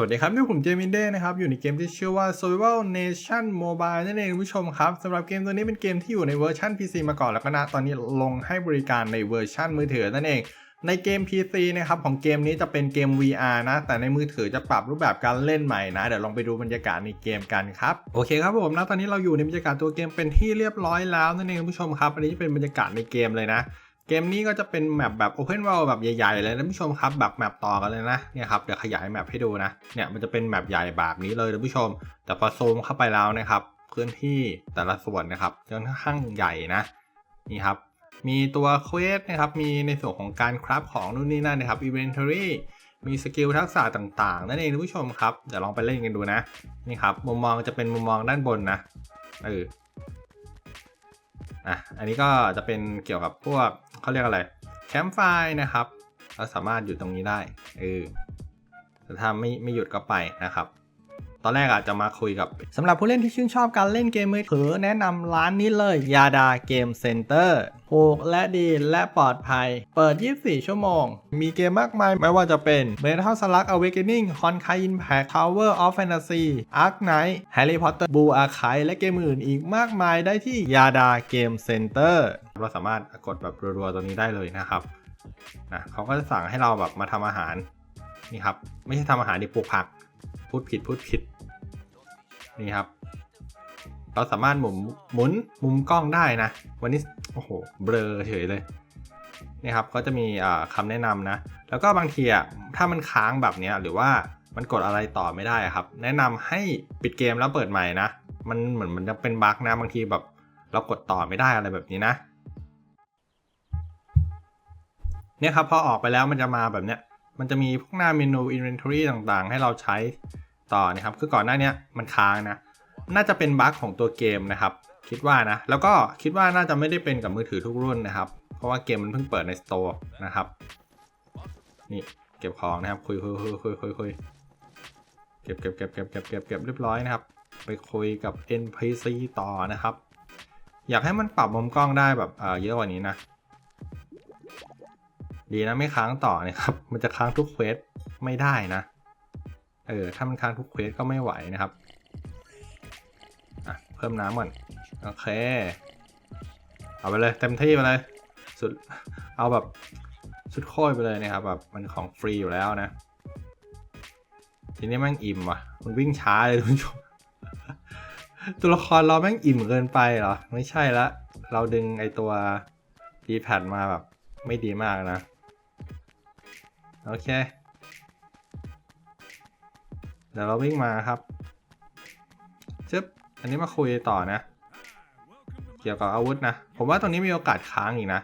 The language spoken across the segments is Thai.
สวัสดีครับนี่ผมเจมินเด้นะครับ อยู่ในเกมที่ชื่อว่า Survival Nation Mobile นั่นเองคุณผู้ชมครับสำหรับเกมตัวนี้เป็นเกมที่อยู่ในเวอร์ชัน PC มาก่อนแล้วก็นะตอนนี้ลงให้บริการในเวอร์ชันมือถือนั่นเอง ในเกม PC นะครับของเกมนี้จะเป็นเกม VR นะ แต่ในมือถือจะปรับรูปแบบการเล่นใหม่นะ เดี๋ยวลองไปดูบรรยากาศในเกมกันครับโอเคครับผมนะตอนนี้เราอยู่ในบรรยากาศตัวเกมเป็นที่เรียบร้อยแล้วนั่นเองคุณผู้ชมครับอันนี้จะเป็นบรรยากาศในเกมเลยนะ เกมนี้ก็จะเป็นแมปแบบ Open World แบบใหญ่ๆเลยนะผู้ชมครับแบบแมปต่อกันเลยนะเนี่ยครับเดี๋ยวขยายแมปให้ดูนะเนี่ยมันจะเป็นแมปใหญ่แบบนี้เลยท่านผู้ชม แต่พอซูมเข้าไปแล้วนะครับพื้นที่แต่ละส่วนนะครับจะค่อนข้างใหญ่นะนี่ครับมีตัวเควสนะครับมีในส่วนของการคราฟของนู่นนี่นั่นนะครับ Inventory มีสกิลทักษะต่างๆ นั่นเองท่านผู้ชมครับเดี๋ยวลองไปเล่นกันดูนะนี่ครับมุมมองจะเป็นมุมมองด้านบนนะเอออะอันนี้ก็จะเป็นเกี่ยวกับพวก เขาเรียกอะไรแคมป์ไฟนะครับเราสามารถหยุดตรงนี้ได้เออแต่ถ้าไม่ไม่หยุดก็ไปนะครับ ตอนแรกอาจจะมาคุยกับสำหรับผู้เล่นที่ชื่นชอบการเล่นเกมมือถือแนะนำร้านนี้เลยยาดาเกมเซ็นเตอร์ถูกและดีและปลอดภัย เปิด 24 ชั่วโมง มีเกมมากมาย ไม่ว่าจะเป็น Metal Slug Awakening Honkai Impact Tower of Fantasy Ark Knight Harry Potter Blue Archive และเกมอื่นอีกมากมายได้ที่ยาดาเกมเซ็นเตอร์เราสามารถกดแบบรัวๆตัวนี้ได้เลยนะครับนะเขาก็จะสั่งให้เราแบบมาทำอาหารนี่ครับ ไม่ใช่ทำอาหารดิปลูกผัก พูดผิดพูดผิด นี่ครับ เราสามารถหมุนหมุนมุมกล้องได้นะ วันนี้โอ้โหเบลอเฉยเลยนี่ครับก็จะมีคำแนะนำนะ แล้วก็บางทีอะถ้ามันค้างแบบนี้หรือว่ามันกดอะไรต่อไม่ได้ครับ แนะนำให้ปิดเกมแล้วเปิดใหม่นะ มันเหมือนมันจะเป็นบั๊กนะบางทีแบบเรากดต่อไม่ได้อะไรแบบนี้นะเนี่ยครับพอออกไปแล้วมันจะมาแบบเนี้ย มันจะมีพวกหน้าเมนู inventory ต่างๆ ให้เราใช้ต่อนะครับ คือก่อนหน้านี้มันค้างนะ น่าจะเป็นบั๊กของตัวเกมนะครับ คิดว่านะ แล้วก็คิดว่าน่าจะไม่ได้เป็นกับมือถือทุกรุ่นนะครับ เพราะว่าเกมมันเพิ่งเปิดในสโตร์นะครับ นี่เก็บของนะครับ คุยคุยคุยคุยคุยคุยเก็บเก็บเก็บเก็บเก็บเก็บเก็บเรียบร้อยนะครับ ไปคุยกับ NPC ต่อนะครับ อยากให้มันปรับมุมกล้องได้แบบเเยอะกว่านี้นะ ดีนะไม่ค้างต่อนะครับ มันจะค้างทุกเควสไม่ได้นะ เออ ถ้ามันค้างทุกเควสก็ไม่ไหวนะครับ อะ เพิ่มน้ำก่อน โอเค เอาไปเลยเต็มที่ไปเลย สุด เอาแบบสุดโค้ยไปเลยนะครับ แบบมันของฟรีอยู่แล้วนะ ทีนี้แม่งอิ่มว่ะ มันวิ่งช้าเลยทุกผู้ชมตัวละครเราแม่งอิ่มเกินไปเหรอ ไม่ใช่ละ เราดึงไอตัว D-pad มาแบบไม่ดีมากนะ โอเค เดี๋ยวเราวิ่งมาครับจึ๊บอันนี้มาคุยต่อนะ เกี่ยวกับอาวุธนะ ผมว่าตรงนี้มีโอกาสค้างอีกนะ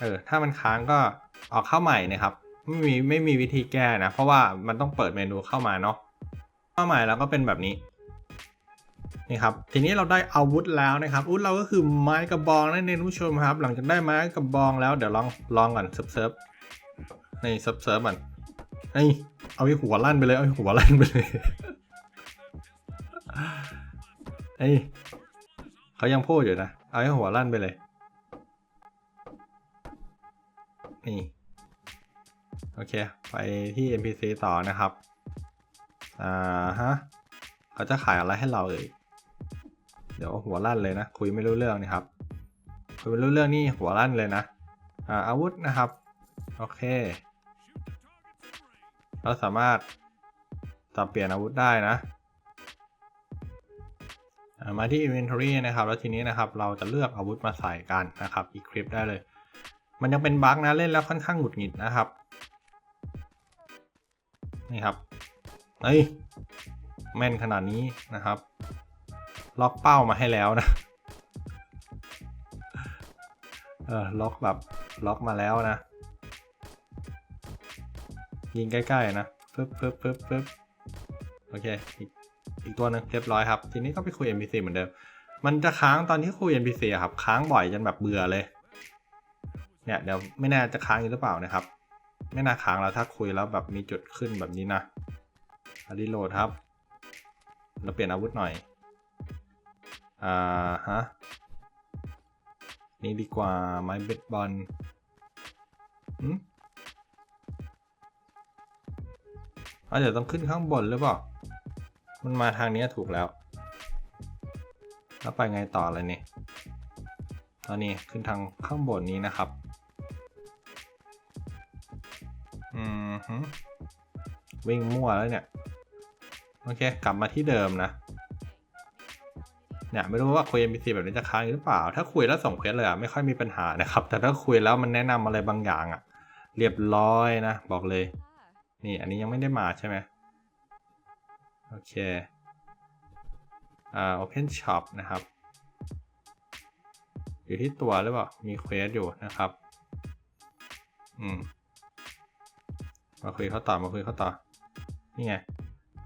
เออ ถ้ามันค้างก็ออกเข้าใหม่นะครับ ไม่มีไม่มีวิธีแก้นะ เพราะว่ามันต้องเปิดเมนูเข้ามาเนาะ เข้าใหม่แล้วก็เป็นแบบนี้ นี่ครับ ทีนี้เราได้อาวุธแล้วนะครับ อาวุธเราก็คือไม้กระบองนั่นเองผู้ชมครับ หลังจากได้ไม้กระบองแล้วเดี๋ยวลองลองก่อนซิร์ฟเซิร์ฟ ในเซิร์ฟเซิร์ฟมันนี่เอาไอ้หัวลั่นไปเลย เอาไอ้หัวลั่นไปเลยเอ้ยเขายังพูดอยู่นะ เอาไอ้หัวลั่นไปเลย นี่ โอเค ไปที่ NPC ต่อนะครับ อ่าฮะ เขาจะขายอะไรให้เราเอ่ยเดี๋ยวหัวลั่นเลยนะ คุยไม่รู้เรื่องนี่ครับ คุยไม่รู้เรื่องนี่หัวลั่นเลยนะ อ่าอาวุธนะครับ โอเค เราสามารถสับเปลี่ยนอาวุธได้นะ มาที่ inventory นะครับ แล้วทีนี้นะครับ เราจะเลือกอาวุธมาใส่กันนะครับ equip ได้เลย มันยังเป็นบั๊กนะเล่นแล้วค่อนข้างหงุดหงิดนะครับ นี่ครับเฮ้ยแม่นขนาดนี้นะครับ ล็อกเป้ามาให้แล้วนะ เออล็อกแบบล็อกมาแล้วนะ ยิงใกล้ๆนะปึ๊บปึ๊บปึ๊บปึ๊บโอเคอีกอีกตัวหนึงเรียบร้อยครับ ทีนี้ก็ไปคุย NPC เหมือนเดิม มันจะค้างตอนที่คุย NPC ครับ ค้างบ่อยจนแบบเบื่อเลย เนี่ยเดี๋ยวไม่แน่จะค้างอยู่หรือเปล่านะครับ ไม่น่าค้างแล้วถ้าคุยแล้วแบบมีจุดขึ้นแบบนี้นะอรีโหลดครับ เราเปลี่ยนอาวุธหน่อย อ่าฮะ นี่ดีกว่าไม้เบสบอลอืม อ๋อเดี๋ยวต้องขึ้นข้างบนหรือเปล่า มันมาทางนี้ถูกแล้ว แล้วไปไงต่อเลยเนี่ยตอนนี้ขึ้นทางข้างบนนี้นะครับ อืมฮึวิ่งมั่วแล้วเนี่ย โอเค กลับมาที่เดิมนะ เนี่ยไม่รู้ว่าคุย NPC แบบนี้จะค้างหรือเปล่า ถ้าคุยแล้วส่งเควสเลยอะไม่ค่อยมีปัญหานะครับ แต่ถ้าคุยแล้วมันแนะนำอะไรบางอย่างอะเรียบร้อยนะ บอกเลย นี่อันนี้ยังไม่ได้มาใช่ไหมโอเคอ่า Open Shop นะครับ อยู่ที่ตัวหรือเปล่า มีเควสอยู่นะครับ อืม มาคุยเขาต่อ มาคุยเขาต่อ นี่ไง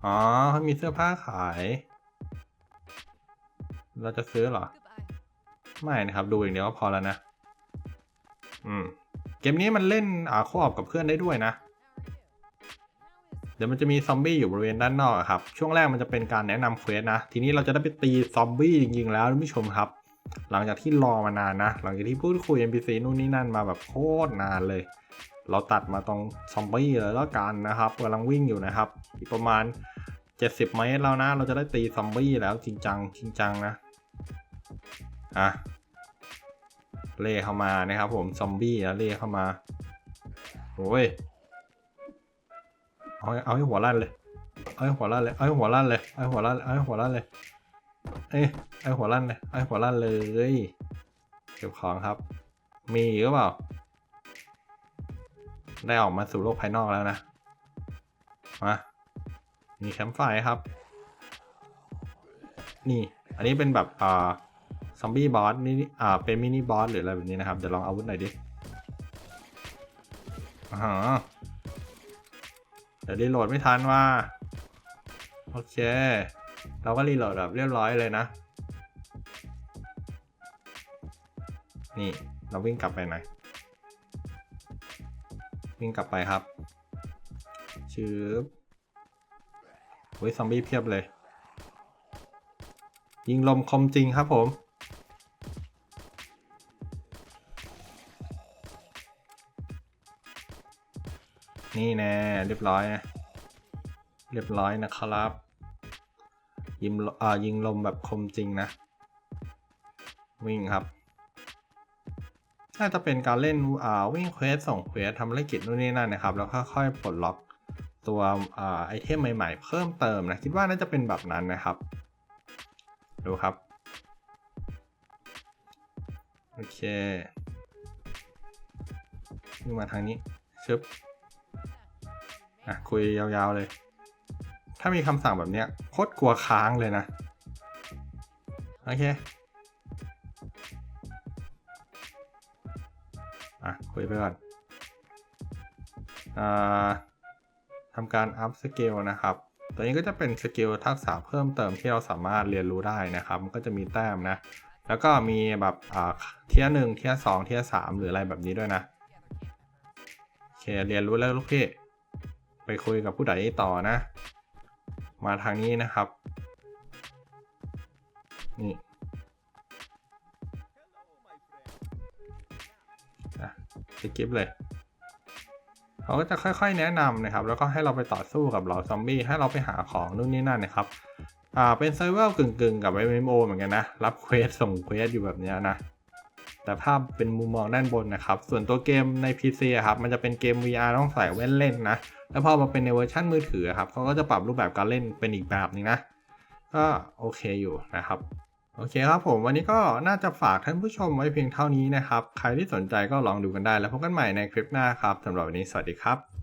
อ๋อเขามีเสื้อผ้าขาย เราจะซื้อเหรอ ไม่นะครับ ดูอย่างเดียวก็พอแล้วนะ อืม เกมนี้มันเล่นอ่าคออกับเพื่อนได้ด้วยนะ ดี๋ยวมันจะมีซอมบี้อยู่บริเวณด้านนอกครับ ช่วงแรกมันจะเป็นการแนะนำเควสนะ ทีนี้เราจะได้ไปตีซอมบี้จริงๆแล้วท่านผู้ชมครับ หลังจากที่รอมานานนะ หลังจากที่พูดคุย NPC นู่นนี่นั่นมาแบบโคตรนานเลย เราตัดมาตรงซอมบี้เลยแล้วกันนะครับกำลังวิ่งอยู่นะครับ อีกประมาณ 70 เมตรแล้วนะ เราจะได้ตีซอมบี้แล้วจริงจังจริงจังนะ อะ เล่เข้ามานะครับผมซอมบี้แล้วเล่เข้ามาโอ้ย เอาให้เอาให้หัวลั่นเลย เอาให้หัวลั่นเลย เอาให้หัวลั่นเลย เอาให้หัวลั่นเอาให้หัวลั่นเลย เอ้ยเอาให้หัวลั่นเลยเอาให้หัวลั่นเลย เก็บของครับ มีหรือเปล่า ได้ออกมาสู่โลกภายนอกแล้วนะ มา มีแคมป์ไฟครับ นี่ อันนี้เป็นแบบอ่าซอมบี้บอสนี่อ่า เป็นมินิบอสหรืออะไรแบบนี้นะครับ เดี๋ยวลองอาวุธหน่อยดิอ่า เดี๋ยวรีโหลดไม่ทันว่า โอเค เราก็รีโหลดแบบเรียบร้อยเลยนะ นี่เราวิ่งกลับไปหน่อยวิ่งกลับไปครับชืบโอ้ยซอมบี้เพียบเลย ยิงลมคมจริงครับผม นี่แน่เรียบร้อยนะเรียบร้อยนะครับ ยิงอ่ายิงลมแบบคมจริงนะ วิ่งครับน่าจะเป็นการเล่นอ่าวิ่งเควสส่งเควสทำธุรกิจนู่นนี่นั่นนะครับ แล้วค่อยๆปลดล็อกตัวอ่าไอเทมใหม่ๆ เพิ่มเติมนะคิดว่าน่าจะเป็นแบบนั้นนะครับดูครับโอเควิ่งมาทางนี้ชึบ อะคุยยาวๆเลย ถ้ามีคำสั่งแบบเนี้ยโคตรกลัวค้างเลยนะ โอเค อะ คุยไปก่อน อ่าทำการอัพสเกลนะครับตัวนี้ก็จะเป็นสกิลทักษะเพิ่มเติมที่เราสามารถเรียนรู้ได้นะครับ มันก็จะมีแต้มนะ แล้วก็มีแบบอ่าเทียหนึ่งเทียสองเทียสามหรืออะไรแบบนี้ด้วยนะ โอเค เรียนรู้แล้วลูกพี่ ไปคุยกับผู้ใดต่อนะ มาทางนี้นะครับ นี่อะสกิปเลยเขาก็จะค่อยๆ แนะนำนะครับ แล้วก็ให้เราไปต่อสู้กับเหล่าซอมบี้ ให้เราไปหาของนู่นนี่นั่นนะครับ อ่า เป็นเซเวอร์กึ่งๆ กับ MMO เหมือนกันนะ รับเควสส่งเควสอยู่แบบนี้นะ แต่ภาพเป็นมุมมองด้านบนนะครับ ส่วนตัวเกมใน PC อะครับมันจะเป็นเกม VR ต้องใส่แว่นเล่นนะ แล้วพอมาเป็นในเวอร์ชันมือถือครับเขาก็จะปรับรูปแบบการเล่นเป็นอีกแบบนึงนะ ก็โอเคอยู่นะครับ โอเคครับผมวันนี้ก็น่าจะฝากท่านผู้ชมไว้เพียงเท่านี้นะครับ ใครที่สนใจก็ลองดูกันได้แล้วพบกันใหม่ในคลิปหน้าครับสำหรับวันนี้สวัสดีครับ